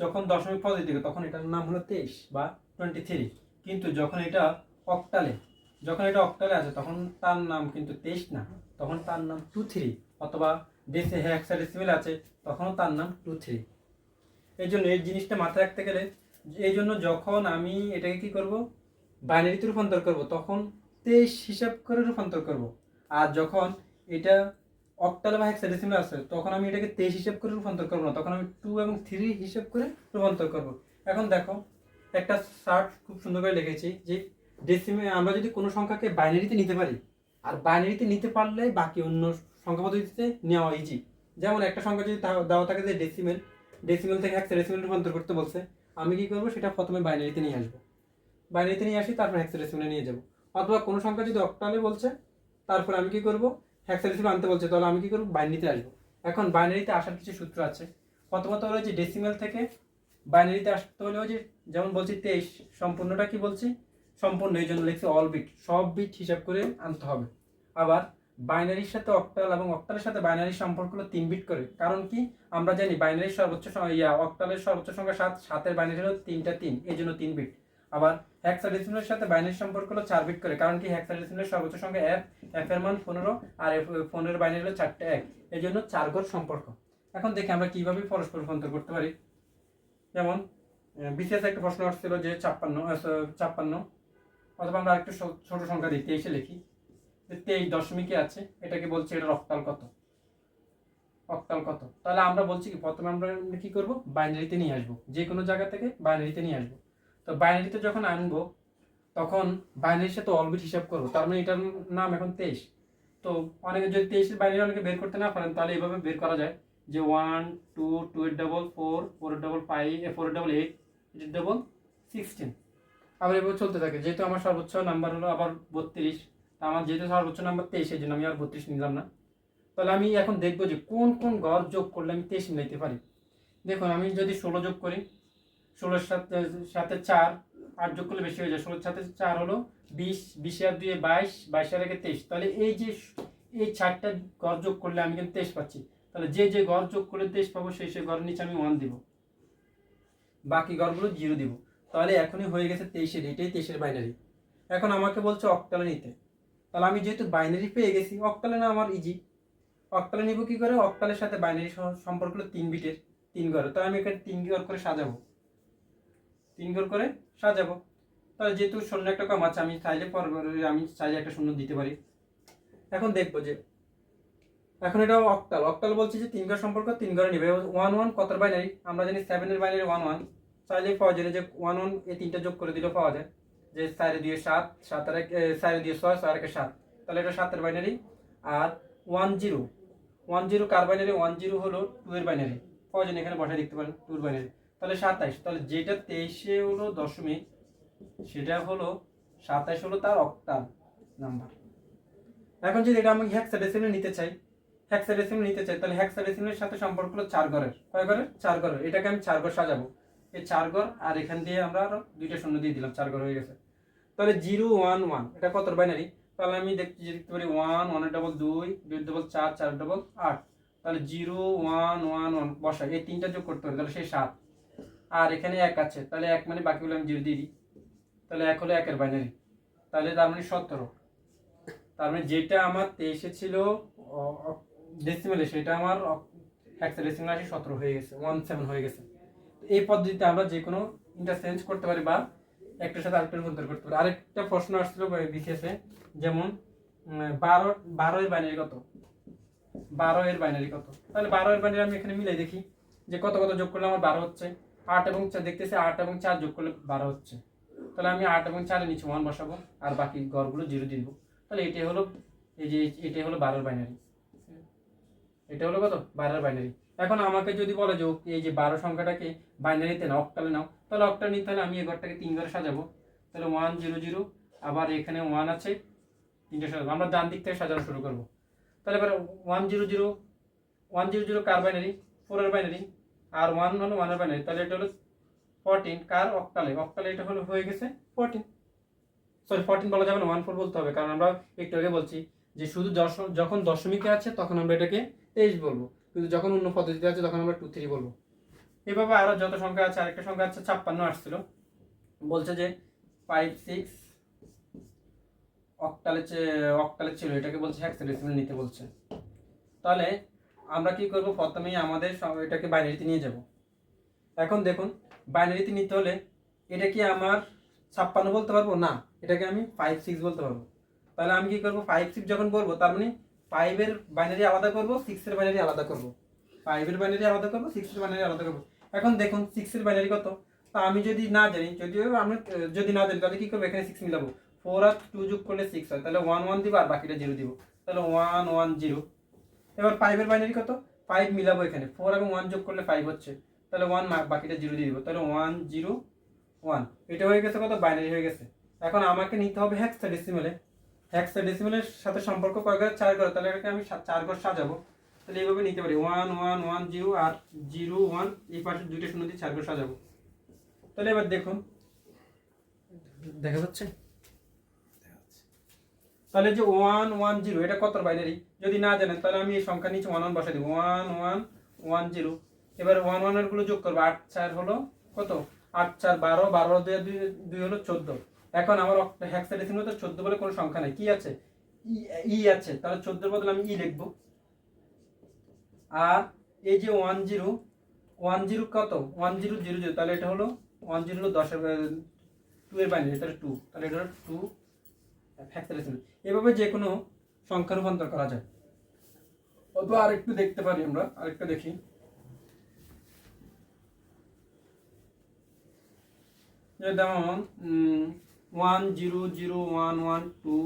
যখন দশমিক পদ্ধতি দিকে তখন এটার নাম হলো তেইশ বা টোয়েন্টি থ্রি কিন্তু যখন এটা অক্টালে যখন এটা অক্টালে আছে, তখন তার নাম কিন্তু তেইশ না। তখন তার নাম টু থ্রি অথবা ডেসি হ্যাক্সাডেসিমেল আছে, তখনও তার নাম টু থ্রি এই জন্য এই জিনিসটা মাথায় রাখতে গেলে, এই জন্য যখন আমি এটাকে কি করব? বাইনারিতে রূপান্তর করব, তখন তেইশ হিসাব করে রূপান্তর করব। আর যখন এটা অক্টাল বা হেক্সাডেসিমাল আছে। তখন আমি এটাকে তেইশ হিসাব করে রূপান্তর করব না। তখন আমি টু এবং থ্রি হিসাব করে রূপান্তর করব। এখন দেখো, একটা শার্ট খুব সুন্দর করে লিখেছি যে ডেসিমে আমরা যদি কোনো সংখ্যাকে বাইনারিতে নিতে পারি, আর বাইনারিতে নিতে পারলে বাকি অন্য সংখ্যা পদ্ধতিতে নেওয়া ইজি যেমন একটা সংখ্যা যদি দেওয়া থাকে যে ডেসিমেল ডেসিমেল থেকে হেক্সাডেসিমেল রূপান্তর করতে বলছে, আমি কি করব? সেটা প্রথমে বাইনারিতে নিয়ে আসব। বাইনারিতে নিয়ে আসি, তারপর হেক্সাডেসিমেলে নিয়ে যাব। অথবা কোনো সংখ্যা যদি অক্টালে বলছে, তারপর আমি কি করব? হেক্সাডেসিমেল আনতে বলছে, তাহলে আমি কি করব? বাইনারিতে আসব। এখন বাইনারিতে আসার কিছু সূত্র আছে। প্রথমত হলো যে ডেসিমেল থেকে বাইনারিতে আসতে হলে ওই যে যেমন বলছি তেইশ, সম্পূর্ণটা কি বলছি? সম্পূর্ণ, এই জন্য লিখছি অল বিট সব বিট হিসাব করে আনতে হবে। আবার বাইনারির সাথে অক্টাল এবং অক্টালের সাথে বাইনারির সম্পর্ক হলো তিন বিট করে। কারণ কি? আমরা জানি বাইনারির সর্বোচ্চ ইয়া অক্টালের সর্বোচ্চ সংখ্যা সাত, সাতের বাইনারি হলো তিনটা তিন, এই জন্য তিন বিট আবার হেক্সাডেসিমেলের সাথে বাইনারির সম্পর্ক হলো চার বিট করে, কারণ কি হেক্সাডেসিমেলের সর্বোচ্চ সংখ্যা এফ এফ এর মান পনেরো আর এফ পনেরো বাইনারি হলো চারটে এক। এই জন্য চার ঘর সম্পর্ক। এখন দেখি আমরা কীভাবে পরস্পর রূপান্তর করতে পারি। যেমন বিশেষ একটা প্রশ্ন আসছিল যে ছাপ্পান্ন ছাপ্পান্ন, অথবা আমরা একটু ছোট সংখ্যা দিই, তেইশে লিখি। তেইশ দশমিকে আছে, এটাকে বলছি এটা অক্টাল কত? অক্টাল কত? তাহলে আমরা বলছি কি, প্রথমে আমরা কি করব? বাইনারিতে নিয়ে আসব। যে কোনো জায়গা থেকে বাইনারিতে নিয়ে আসব। তো বাইনারিতে যখন আনব, তখন বাইনারির সাথে অলবিট হিসাব করব। তার মানে এটার নাম এখন তেইশ। তো অনেকে যদি তেইশের বাইনারি অনেকে বের করতে না পারেন, তাহলে এইভাবে বের করা যায় যে one two two eight double four four double five four double eight eight double sixteen আবার এভাবে চলতে থাকে। যেহেতু আমার সর্বোচ্চ নাম্বার হলো আবার বত্রিশ আমার যেহেতু সর্বোচ্চ নাম্বার তেইশ এই জন্য আমি আর বত্রিশ নিলাম না। তাহলে আমি এখন দেখব যে কোন কোন গড় যোগ করলে আমি তেইশ নিতে পারি। দেখুন, আমি যদি ষোলো যোগ করি ষোলোর সাথে সাথে চার, আট যোগ করলে বেশি হয়ে যায়। ষোলোর সাথে চার হলো বিশ, বিশে আর দুয়ে বাইশ, বাইশে আর একে তেইশ। তাহলে এই যে, এই চারটা গড় যোগ করলে আমি কিন্তু তেইশ পাচ্ছি। তাহলে যে যে গড় যোগ করলে তেইশ পাবো, সেই সেই গড়ের নিচে আমি ওয়ান দিব। বাকি গড়গুলো জিরো দিব। তাহলে এখনই হয়ে গেছে তেইশের, এটাই তেইশের বাইনারি এখন আমাকে বলছে অক্টালে নিতে তাহলে আমি যেহেতু বাইনারি পেয়ে গেছি অক্টালে না আমার ইজি অক্টালে নিব কি করে? অক্টালের সাথে বাইনারি সম্পর্ক হলো তিন বিটের, তিন গড়। তাহলে আমি এখানে তিন ঘর করে সাজাবো। তিন ঘর করে সাজাবো। তাহলে যেহেতু শূন্য একটা কম আছে, আমি চাইলে পর আমি চাইলে একটা শূন্য দিতে পারি। এখন দেখব যে, এখন এটা অক্টাল অক্টাল বলছে যে তিন ঘর সম্পর্ক তিন ঘরে নিবে। ওয়ান ওয়ান কত বাইনারি আমরা জানি সেভেনের বাইনারি ওয়ান ওয়ান চাইলেই পাওয়া যায় যে ওয়ান ওয়ান এই তিনটা যোগ করে দিলেও পাওয়া যায়। যে চারে দিয়ে সাত সাত আর এক চারে দিয়ে ছয় ছয় আর সাত। তাহলে এটা সাতের বাইনারি আর ওয়ান জিরো ওয়ান জিরো কার বাইনারি ওয়ান জিরো হলো টু এর বাইনারি পাওয়া যায় এখানে বসায় দেখতে পারেন টুর বাইনারি তাহলে সাতাইশ, তাহলে যেটা তেইশে হলো দশমিক, সেটা হলো সাতাইশ হলো তার অক্টাল নাম্বার। এখন যদি এটা আমি হ্যাক্সাডেসিমেল নিতে চাই হ্যাক্সাডেসিমেল নিতে চাই, তাহলে হ্যাক্সাডেসিমেলের সাথে সম্পর্ক হলো চার ঘরের। কয় ঘরের? চার ঘরের। এটাকে আমি চার ঘর সাজাবো। এই চার ঘর আর এখান দিয়ে আমরা আরও দুইটা শূন্য দিয়ে দিলাম, চার ঘর হয়ে গেছে। তাহলে জিরো, ওয়ান ওয়ান, এটা কত বাইনারি তাহলে আমি দেখতে দেখতে পারি, ওয়ান, ওয়ানের ডবল দুই দুই ডবল চার চার ডবল আট। তাহলে জিরো, ওয়ান ওয়ান ওয়ান বসা এই তিনটা যোগ করতে হবে, তাহলে সেই সাত। আর এখানে এক আছে, তাহলে এক মানে বাকিগুলো আমি জিরো দিয়ে দিই। তাহলে এক হলো একের বাইনারি তাহলে তার মানে সতেরো। তার মানে যেটা আমার তেইশে ছিল ডেসিমেলে সেটা আমার একশো ডেসিমেল আসি সতেরো হয়ে গেছে ওয়ান সেভেন হয়ে গেছে। এই পদ্ধতিতে আমরা যে কোনো ইন্টারচেঞ্জ করতে পারি বা একটার সাথে আরেকটার রূপান্তর করতে পারি। আরেকটা প্রশ্ন আসছিল বিশেষে যেমন বারো বারো এর বাইনারি কত? বারো এর বাইনারি কত? তাহলে বারো এর বাইনারি আমি এখানে মিলাই দেখি যে কত কত যোগ করলে আমার বারো হচ্ছে। আট এবং দেখতেছি আট এবং চার যোগ করলে বারো হচ্ছে। তাহলে আমি আট এবং চারের নিচে ওয়ান বসাবো, আর বাকি ঘরগুলো জিরো দিব। তাহলে এটাই হলো, এই যে এটাই হলো বারোর বাইনারি এটা হলো কত? বারোর বাইনারি এখন আমাকে যদি বলে যে এই যে বারো সংখ্যাটাকে বাইনারিতে নাও অক্টালে নাও, তাহলে অক্টাল নিতে হলে আমি এই ঘরটাকে তিন ঘরে সাজাবো। তাহলে ওয়ান জিরো জিরো আবার এখানে ওয়ান আছে, তিনটে সাজাবো। আমরা ডান দিক থেকে সাজানো শুরু করব। তাহলে এবার one zero zero one zero zero কার বাইনারি ফোরের বাইনারি আর ওয়ান হলো ওয়ানের বাইনারি তাহলে এটা হলো ফোরটিন কার অক্টালে অক্টালে এটা হলো হয়ে গেছে ফোরটিন সরি ফোরটিন বলা যাবে না ওয়ান ফোর বলতে হবে। কারণ আমরা একটু আগে বলছি যে শুধু যখন দশমিকে আছে, তখন আমরা এটাকে তেইশ বলব। কিন্তু যখন অন্য পদ্ধতিতে আছে, তখন আমরা টু থ্রি বলব। এভাবে আরও যত সংখ্যা আছে, আরেকটা সংখ্যা আছে, ছাপ্পান্ন আসছিল। বলছে যে ফাইভ সিক্স অক্টালে অক্টালে ছিল। এটাকে বলছে হ্যাক্সাডেসিমাল নিতে বলছে। তাহলে আমরা কি করব? প্রথমেই আমাদের এটাকে বাইনারিতে নিয়ে যাব। এখন দেখুন বাইনারিতে নিতে হলে এটা কি আমার ছাপ্পান্ন বলতে পারব? না, এটাকে আমি ফাইভ সিক্স বলতে পারব। তাহলে আমি কি করব? ফাইভ সিক্স যখন বলব, তার মানে ফাইভের বাইনারি আলাদা করব সিক্সের বাইনারি আলাদা করব। ফাইভের বাইনারি আলাদা করব সিক্সের বাইনারি আলাদা করব। এখন দেখুন সিক্সের বাইনারি কত? তা আমি যদি না জানি, যদিও আমি যদি না জানি, তাহলে কী করব? এখানে সিক্স মিলাবো। ফোর আর টু যোগ করলে সিক্স হয়। তাহলে ওয়ান ওয়ান দিব, আর বাকিটা জিরো দিব। তাহলে ওয়ান ওয়ান জিরো এবার ফাইভের বাইনারি কত? ফাইভ মিলাবো এখানে। ফোর এবং ওয়ান যোগ করলে ফাইভ হচ্ছে। তাহলে ওয়ান বাকিটা জিরো দিয়ে দিব। তাহলে ওয়ান জিরো ওয়ান এটা হয়ে গেছে কত? বাইনারি হয়ে গেছে। এখন আমাকে নিতে হবে হ্যাক্সা ডেসিমেলে হ্যাক্সা ডেসিমেলের সাথে সম্পর্ক কয় চার ঘর। তাহলে এটাকে আমি চার ঘর সাজাবো। তাহলে এইভাবে নিতে পারি। ওয়ান ওয়ান ওয়ান জিরো আর জিরো ওয়ান এই পাশে দুইটা শূন্য দিয়ে চার ঘর সাজাবো। তাহলে এবার দেখুন। দেখা যাচ্ছে? তাহলে যে ওয়ান ওয়ান জিরো এটা কত বাইনারি? যদি না জানেন, তাহলে আমি এই সংখ্যা নিচে ওয়ান ওয়ান বসাই দিব। ওয়ান ওয়ান ওয়ান জিরো এবার ওয়ান ওয়ানেরগুলো যোগ করব। আট, চার হলো কত? আট, চার, বারো বারো, দুই দুই দুই হলো চোদ্দ। এখন আমার হ্যাক্সাডেসিমাল তো চোদ্দ বলে কোনো সংখ্যা নাই। কি আছে? ই- ই আছে। তাহলে চোদ্দোর বদলে আমি ই লিখব। আর এই যে ওয়ান জিরো ওয়ান জিরো কত? ওয়ান জিরো জিরো জিরো তাহলে এটা হলো ওয়ান জিরো হলো দশের টু এর বাইনারি। তাহলে টু তাহলে এটা হলো টু হ্যাক্সাডেসিমাল এভাবে যে কোনো সংখ্যা রূপান্তর করা যায়। অথবা আরেকটু দেখতে পারি আমরা, আরেকটু দেখি। যেমন one zero zero one one two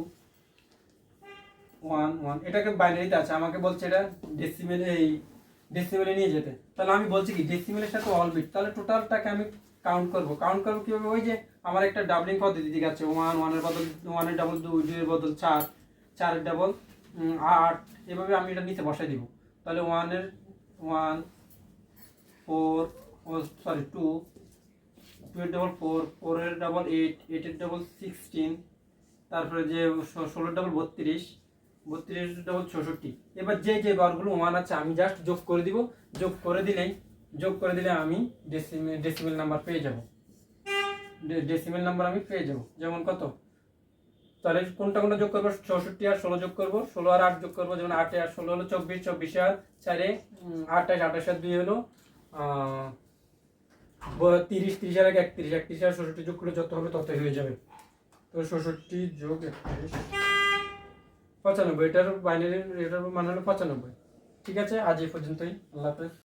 one one এটাকে বাইনারিতে আছে। আমাকে বলছে এটা ডেসিমেলে এই ডেসিমেলে নিয়ে যেতে। তাহলে আমি বলছি কি ডেসিমেলের সাথে অল বিট তাহলে টোটালটাকে আমি কাউন্ট করব। কাউন্ট করব কীভাবে? ওই যে আমার একটা ডাবলিং পদ্ধতি দিকে আছে ওয়ান ওয়ানের বদল ওয়ানের ডাবল দুই দুইয়ের বদল চার, চারের ডাবল আট। এভাবে আমি এটা নিচে বসাই দিব। তাহলে ওয়ানের ওয়ান ফোর ও সরি টু টু এর ডাবল ফোর ফোরের ডাবল এইট এইটের ডাবল সিক্সটিন তারপরে যে ষোলোর ডাবল বত্রিশ বত্রিশ ডবল চৌষট্টি এবার যে যে ঘরগুলো ওয়ান আছে, আমি জাস্ট যোগ করে দিব। যোগ করে দিলেই যোগ করে দিলে আমি ডেসিমেল নাম্বার পেয়ে যাব। ডেসিমেল নাম্বার আমি পেয়ে যাব। যেমন কত? তাহলে কোনটা কোনটা যোগ করব? চৌষট্টি আর ষোলো যোগ করব। ষোলো আর আট যোগ করব। যেমন আটে আর ষোলো হলো চব্বিশ। চব্বিশে আর চারে উম, আঠাশ আর দুই হলো তিরিশ। তিরিশ আর এক একত্রিশ। একত্রিশ আর ষষট্টি যোগ করলে যত হবে ততই হয়ে যাবে। তো ষষট্টি যোগ একত্রিশ পঁচানব্বই। এটার বাইনারি এটার মান হলো পঁচানব্বই। ঠিক আছে? আজ এই পর্যন্তই। আল্লাহ হাফেজ।